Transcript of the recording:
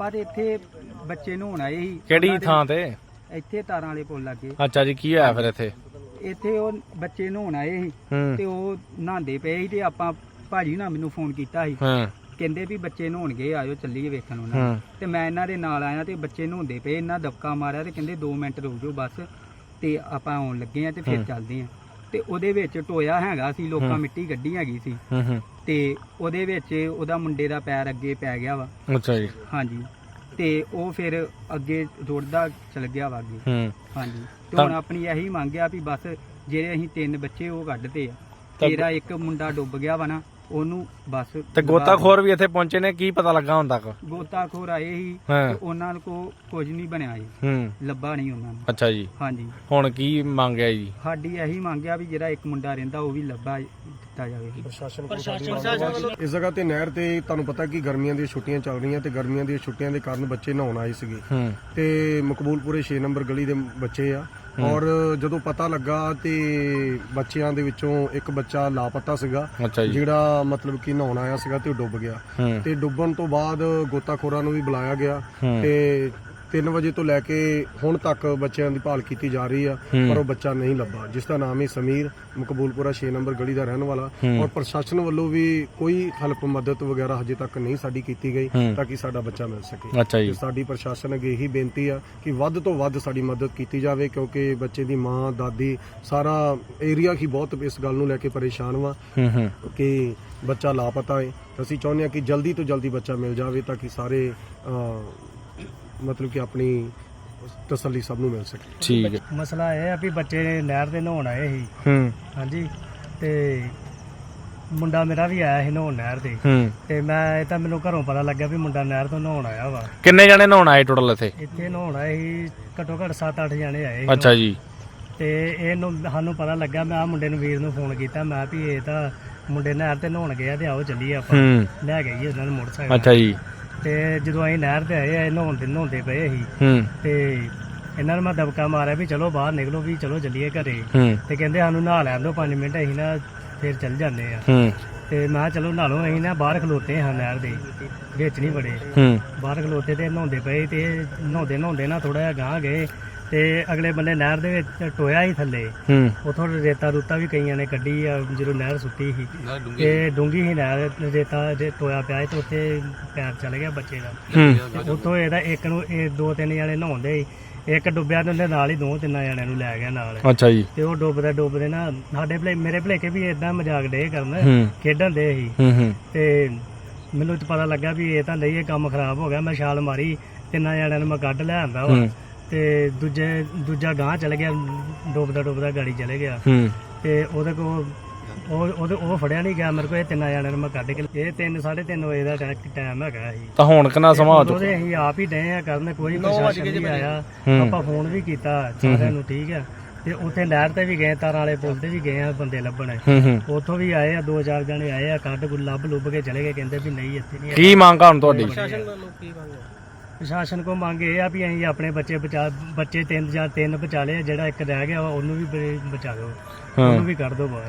ਆਪਾਂ ਤੇ ਇੱਥੇ ਬੱਚੇ ਨਹਾਉਣ ਆਏ ਸੀ। ਕਿਹੜੀ ਥਾਂ ਤੇ? ਇੱਥੇ ਤਾਰਾਂ ਵਾਲੇ ਪੁੱਲ ਲੱਗੇ। ਅੱਛਾ ਜੀ ਕੀ ਹੋਇਆ ਫਿਰ ਇੱਥੇ? ਇੱਥੇ ਉਹ ਬੱਚੇ ਨਹਾਉਣ ਆਏ ਸੀ ਤੇ ਉਹ ਨਹਾਉਂਦੇ ਪਏ ਸੀ ਤੇ ਆਪਾਂ ਭਾਜੀ ਨਾ ਮੈਨੂੰ ਫੋਨ ਕੀਤਾ ਸੀ। ਹੂੰ। ਕਹਿੰਦੇ ਵੀ ਬੱਚੇ ਨਹਾਉਣਗੇ ਆਇਓ ਚੱਲੀਏ ਵੇਖਣ ਉਹਨਾਂ ਨੂੰ। ਹੂੰ ਤੇ ਮੈਂ ਇਹਨਾਂ ਦੇ ਨਾਲ ਆਇਆ ਤੇ ਬੱਚੇ ਨਹਾਉਂਦੇ ਪਏ ਇਹਨਾਂ ਦਬਕਾ ਮਾਰਿਆ ਤੇ ਕਹਿੰਦੇ 2 ਮਿੰਟ ਰੁਕ ਜਾਓ ਬਸ ਤੇ ਆਪਾਂ ਆਉਣ ਲੱਗੇ ਆ ਤੇ ਫਿਰ। ਚੱਲਦੇ ਆ। ਤੇ ਉਹਦੇ ਵਿੱਚ ਟੋਇਆ ਹੈਗਾ ਸੀ ਲੋਕਾਂ। ਮਿੱਟੀ ਗੱਡੀ ਹੈਗੀ ਸੀ। ਹੂੰ ਹੂੰ। ਤੇ ਉਹਦੇ ਵਿੱਚ ਉਹਦਾ ਮੁੰਡੇ ਦਾ ਪੈਰ ਅੱਗੇ ਪੈ ਗਿਆ ਵਾ। ਅੱਛਾ ਜੀ। ਹਾਂਜੀ। ਤੇ ਉਹ ਫਿਰ ਅੱਗੇ ਰੁੜਦਾ ਚਲ ਗਿਆ ਵਾ ਅੱਗੇ। ਹੂੰ। ਹਾਂਜੀ। ਤੇ ਤਾਂ- ਹੁਣ ਆਪਣੀ ਇਹੀ ਮੰਗ ਆ ਵੀ ਬਸ ਜਿਹੜੇ ਅਸੀਂ ਤਿੰਨ ਬੱਚੇ ਉਹ ਕੱਢਦੇ ਆ। ਤੇਰਾ ਇੱਕ ਮੁੰਡਾ ਡੁੱਬ ਗਿਆ ਵਾ ਨਾ ਉਹਨੂੰ ਬਸ ਤੇ ਗੋਤਾਖੋਰ ਵੀ ਇੱਥੇ ਪਹੁੰਚੇ ਨੇ ਕੀ ਪਤਾ ਲੱਗਾ ਹੁਣ ਤੱਕ ਗੋਤਾਖੋਰ ਆਏ ਸੀ ਹਾਂ। ਤੇ ਉਹਨਾਂ ਕੋ ਕੁਝ ਨਹੀਂ ਬਣਿਆ ਜੀ। ਹੂੰ। ਲੱਭਾ ਨਹੀਂ ਉਹਨਾਂ ਨੂੰ। ਅੱਛਾ ਜੀ। ਹਾਂਜੀ। ਹੁਣ ਕੀ ਮੰਗਿਆ ਜੀ? ਸਾਡੀ ਇਹੀ ਮੰਗ ਆ ਵੀ ਜਿਹੜਾ ਇੱਕ ਮੁੰਡਾ ਰਹਿੰਦਾ ਉਹ ਵੀ ਲੱਭਾ ਦਿੱਤਾ ਜਾਵੇ। ਇਸ ਜਗ੍ਹਾ ਤੇ ਨਹਿਰ ਤੇ ਤੁਹਾਨੂੰ ਪਤਾ ਕਿ ਗਰਮੀਆਂ ਦੀਆਂ ਛੁੱਟੀਆਂ ਚੱਲ ਰਹੀਆਂ ਤੇ ਗਰਮੀਆਂ ਦੀਆਂ ਛੁੱਟੀਆਂ ਦੇ ਕਾਰਨ ਬੱਚੇ ਨਹਾਉਣ ਆਏ ਸੀਗੇ। ਹੂੰ। ਤੇ ਮਕਬੂਲਪੁਰੇ 6 ਨੰਬਰ ਗਲੀ ਦੇ ਬੱਚੇ ਆ। ਔਰ ਜਦੋਂ ਪਤਾ ਲੱਗਾ ਤੇ ਬੱਚਿਆਂ ਦੇ ਵਿੱਚੋਂ ਇੱਕ ਬੱਚਾ ਲਾਪਤਾ ਸੀਗਾ ਜਿਹੜਾ ਮਤਲਬ ਕਿ ਨਹਾਉਣ ਆਇਆ ਸੀਗਾ ਤੇ ਉਹ ਡੁੱਬ ਗਿਆ। ਤੇ ਡੁੱਬਣ ਤੋਂ ਬਾਅਦ ਗੋਤਾਖੋਰਾਂ ਨੂੰ ਵੀ ਬੁਲਾਇਆ ਗਿਆ ਤੇ 3 ਵਜੇ ਤੋਂ ਲੈ ਕੇ ਹੁਣ ਤੱਕ ਬੱਚਿਆਂ ਦੀ ਭਾਲ ਕੀਤੀ ਜਾ ਰਹੀ ਆ। ਪਰ ਉਹ ਬੱਚਾ ਨਹੀਂ ਲੱਭਾ ਜਿਸ ਦਾ ਨਾਮ ਹੈ ਸਮੀਰ ਮਕਬੂਲਪੁਰਾ 6 ਨੰਬਰ ਗਲੀ ਦਾ ਰਹਿਣ ਵਾਲਾ। ਔਰ ਪ੍ਰਸ਼ਾਸਨ ਵੱਲੋਂ ਵੀ ਕੋਈ ਹੈਲਪ ਮਦਦ ਵਗੈਰਾ ਹਜੇ ਤੱਕ ਨਹੀਂ ਸਾਡੀ ਕੀਤੀ ਗਈ। ਤਾਂ ਕਿ ਸਾਡਾ ਬੱਚਾ ਮਿਲ ਸਕੇ ਤੇ ਸਾਡੀ ਪ੍ਰਸ਼ਾਸਨ ਅੱਗੇ ਇਹੀ ਬੇਨਤੀ ਆ ਕਿ ਵੱਧ ਤੋਂ ਵੱਧ ਸਾਡੀ ਮਦਦ ਕੀਤੀ ਜਾਵੇ ਕਿਉਂਕਿ ਬੱਚੇ ਦੀ ਮਾਂ ਦਾਦੀ ਸਾਰਾ ਏਰੀਆ ਹੀ ਬਹੁਤ ਇਸ ਗੱਲ ਨੂੰ ਲੈ ਕੇ ਪਰੇਸ਼ਾਨ ਵਾ ਕਿ ਬੱਚਾ ਲਾਪਤਾ ਹੈ ਅਸੀਂ ਚਾਹੁੰਦੇ ਹਾਂ ਕਿ ਜਲਦੀ ਤੋਂ ਜਲਦੀ ਬੱਚਾ ਮਿਲ ਜਾਵੇ ਤਾਂ ਕਿ ਸਾਰੇ ਮਤਲਬ ਕਿ ਆਪਣੀ ਤਸੱਲੀ ਸਭ ਨੂੰ ਮਿਲ ਸਕੇ। ਠੀਕ ਹੈ। ਮਸਲਾ ਇਹ ਆ ਵੀ ਬੱਚੇ ਨਹਿਰ ਤੇ ਨਹਾਉਣ ਆਏ ਸੀ। ਹੂੰ। ਹਾਂਜੀ ਤੇ ਮੁੰਡਾ ਮੇਰਾ ਵੀ ਆਇਆ ਸੀ ਨਹਾਉਣ ਨਹਿਰ ਤੇ। ਹੂੰ। ਤੇ ਮੈਂ ਇਹ ਤਾਂ ਮੈਨੂੰ ਘਰੋਂ ਪਤਾ ਲੱਗਿਆ ਵੀ ਮੁੰਡਾ ਨਹਿਰ ਤੋਂ ਨਹਾਉਣ ਆਇਆ ਵਾ। ਕਿੰਨੇ ਜਣੇ ਨਹਾਉਣ ਆਏ ਟੋਟਲ ਇੱਥੇ? ਇੱਥੇ ਨਹਾਉਣ ਆਏ ਸੀ ਘੱਟੋ ਘੱਟ 7-8 ਜਣੇ ਆਏ ਸੀ। ਅੱਛਾ ਜੀ। ਤੇ ਇਹਨੂੰ ਸਾਨੂੰ ਪਤਾ ਲੱਗਾ ਮੈਂ ਆ ਮੁੰਡੇ ਨੂੰ ਵੀਰ ਨੂੰ ਫੋਨ ਕੀਤਾ ਮੈਂ ਵੀ ਇਹ ਤਾਂ ਮੁੰਡੇ ਨਹਿਰ ਤੇ ਨਹਾਉਣ ਗਏ ਆ ਤੇ ਆਓ ਚੱਲੀਏ ਆਪਾਂ। ਹੂੰ। ਲੈ ਗਏ ਜੀ ਉਹਨਾਂ ਨੂੰ ਮੋਟਰਸਾਈਕਲ। ਅੱਛਾ ਜੀ। ਤੇ ਜਦੋਂ ਅਸੀਂ ਨਹਿਰ ਤੇ ਆਏ ਇਹ ਨਹਾਉਣ ਦੇ ਨਹਾਉਂਦੇ ਪਏ ਸੀ ਹੂੰ। ਤੇ ਇਹਨਾਂ ਨੂੰ ਮੈਂ ਦਬਕਾ ਮਾਰਿਆ ਵੀ ਚਲੋ ਬਾਹਰ ਨਿਕਲੋ ਵੀ ਚਲੋ ਚੱਲੀਏ ਘਰੇ। ਹੂੰ। ਤੇ ਕਹਿੰਦੇ ਸਾਨੂੰ ਨਹਾ ਲੈਣ ਦਿਓ 5 ਮਿੰਟ ਅਸੀਂ ਨਾ ਫਿਰ ਚੱਲ ਜਾਂਦੇ ਆ। ਹੂੰ। ਤੇ ਮੈਂ ਕਿਹਾ ਚਲੋ ਨਹਾ ਲਓ ਅਸੀਂ ਨਾ ਬਾਹਰ ਖਲੋਤੇ ਹਾਂ ਨਹਿਰ ਦੇ ਵਿੱਚ ਨਹੀਂ ਬੜੇ ਹੂੰ। ਬਾਹਰ ਖਲੋਤੇ ਤੇ ਨਹਾਉਂਦੇ ਪਏ ਤੇ ਨਹਾਉਂਦੇ ਨਹਾਉਂਦੇ ਨਾ ਥੋੜਾ ਜਿਹਾ ਗਾਂ ਗਏ। ਤੇ ਅਗਲੇ ਬੰਦੇ ਨਹਿਰ ਦੇ ਵਿੱਚ ਟੋਇਆ ਹੀ ਥੱਲੇ। ਹੂੰ। ਉਥੋਂ ਰੇਤਾ ਰੂਤਾ ਵੀ ਕਈਆਂ ਨੇ ਕੱਢੀ ਆ ਜਦੋਂ ਨਹਿਰ ਸੁੱਤੀ ਸੀ। ਤੇ ਡੂੰਗੀ ਹੀ ਨਹਿਰ ਰੇਤਾ ਜੇ ਟੋਇਆ ਪਿਆ ਤੇ ਉੱਥੇ ਪੈਰ ਚਲ ਗਿਆ ਬੱਚੇ ਦਾ। ਉੱਥੋਂ ਇਹਦਾ ਇੱਕ ਨੂੰ ਇਹ ਦੋ ਤਿੰਨ ਜਣੇ ਨਹਾਉਂਦੇ ਸੀ। ਇੱਕ ਡੁੱਬਿਆ ਤੇ ਉਹਦੇ ਨਾਲ ਹੀ ਦੋ ਤਿੰਨਾਂ ਜਣਿਆਂ ਨੂੰ ਲੈ ਗਿਆ ਨਾਲ। ਅੱਛਾ ਜੀ। ਤੇ ਉਹ ਡੁੱਬਦੇ ਡੁੱਬਦੇ ਨਾ ਸਾਡੇ ਭਲੇ ਮੇਰੇ ਭਲੇਕੇ ਵੀ ਇਦਾਂ ਮਜ਼ਾਕ ਡੇ ਕਰਨ ਖੇਡਣ ਦੇ ਸੀ। ਤੇ ਮੈਨੂੰ ਤਾਂ ਪਤਾ ਲੱਗਾ ਵੀ ਇਹ ਤਾਂ ਨਹੀਂ ਇਹ ਕੰਮ ਖਰਾਬ ਹੋ ਗਿਆ ਮੈਂ ਛਾਲ ਮਾਰੀ ਤਿੰਨਾਂ ਜਣਿਆਂ ਨੂੰ ਮੈਂ ਕੱਢ ਲੈ ਆਂਦਾ ਵਾ। ਹੂੰ। ਤੇ ਦੂਜੇ ਦੂਜਾ ਗਾਂ ਚਲ ਗਿਆ ਡੁੱਬਦਾ ਡੁੱਬਦਾ ਗਾੜੀ ਚਲੇ ਗਿਆ। ਹੂੰ। ਤੇ ਉਹਦੇ ਕੋਲ ਉਹ ਉਹਦੇ ਉਹ ਫੜਿਆ ਨਹੀਂ ਗਿਆ ਮੇਰੇ ਕੋਲ ਇਹ ਤਿੰਨਾਂ ਜਣਿਆਂ ਨੂੰ ਮੈਂ ਕੱਢ ਕੇ ਇਹ 3 3:30 ਵਜੇ ਦਾ ਟਾਈਮ ਹੈਗਾ ਸੀ। ਤਾਂ ਹੁਣ ਕਿੰਨਾ ਸਮਾਂ ਹੋ ਚੁੱਕਾ ਉਹਦੇ ਅਸੀਂ ਆਪ ਹੀ ਡਏ ਆ ਕਰਨ ਕੋਈ ਪ੍ਰਸ਼ਾਸਨ ਨਹੀਂ ਆਇਆ। ਆਪਾਂ ਫੋਨ ਵੀ ਕੀਤਾ ਸਾਰਿਆਂ ਨੂੰ ਠੀਕ ਆ ਤੇ ਉੱਥੇ ਨਹਿਰ ਤੇ ਵੀ ਗਏ ਤਾਰਾਂ ਵਾਲੇ ਪੁਲ ਤੇ ਵੀ ਗਏ ਆ ਬੰਦੇ ਲੱਭਣ। ਉੱਥੋਂ ਵੀ ਆਏ ਆ ਦੋ ਚਾਰ ਜਣੇ ਆਏ ਆ ਕੱਢ ਗੁੱਲ ਲੱਭ ਲੁੱਭ ਕੇ ਚਲੇ ਗਏ ਕਹਿੰਦੇ ਵੀ ਨਹੀਂ ਇੱਥੇ ਨਹੀਂ ਕੀ ਮੰਗ ਹੁਣ ਤੁਹਾਡੀ? ਪ੍ਰਸ਼ਾਸਨ ਕੋ ਮੰਗ ਇਹ ਆ ਵੀ ਅਸੀਂ ਆਪਣੇ ਬੱਚੇ ਬਚਾ ਬੱਚੇ ਤਿੰਨ ਜਾਂ ਤਿੰਨ ਬਚਾ ਲਏ ਆ, ਜਿਹੜਾ ਇੱਕ ਰਹਿ ਗਿਆ ਵਾ ਉਹਨੂੰ ਵੀ ਬ- ਬਚਾ ਦਿਓ। ਹਾਂ। ਉਹਨੂੰ ਵੀ ਕੱਢ ਦਿਓ ਬਾਹਰ।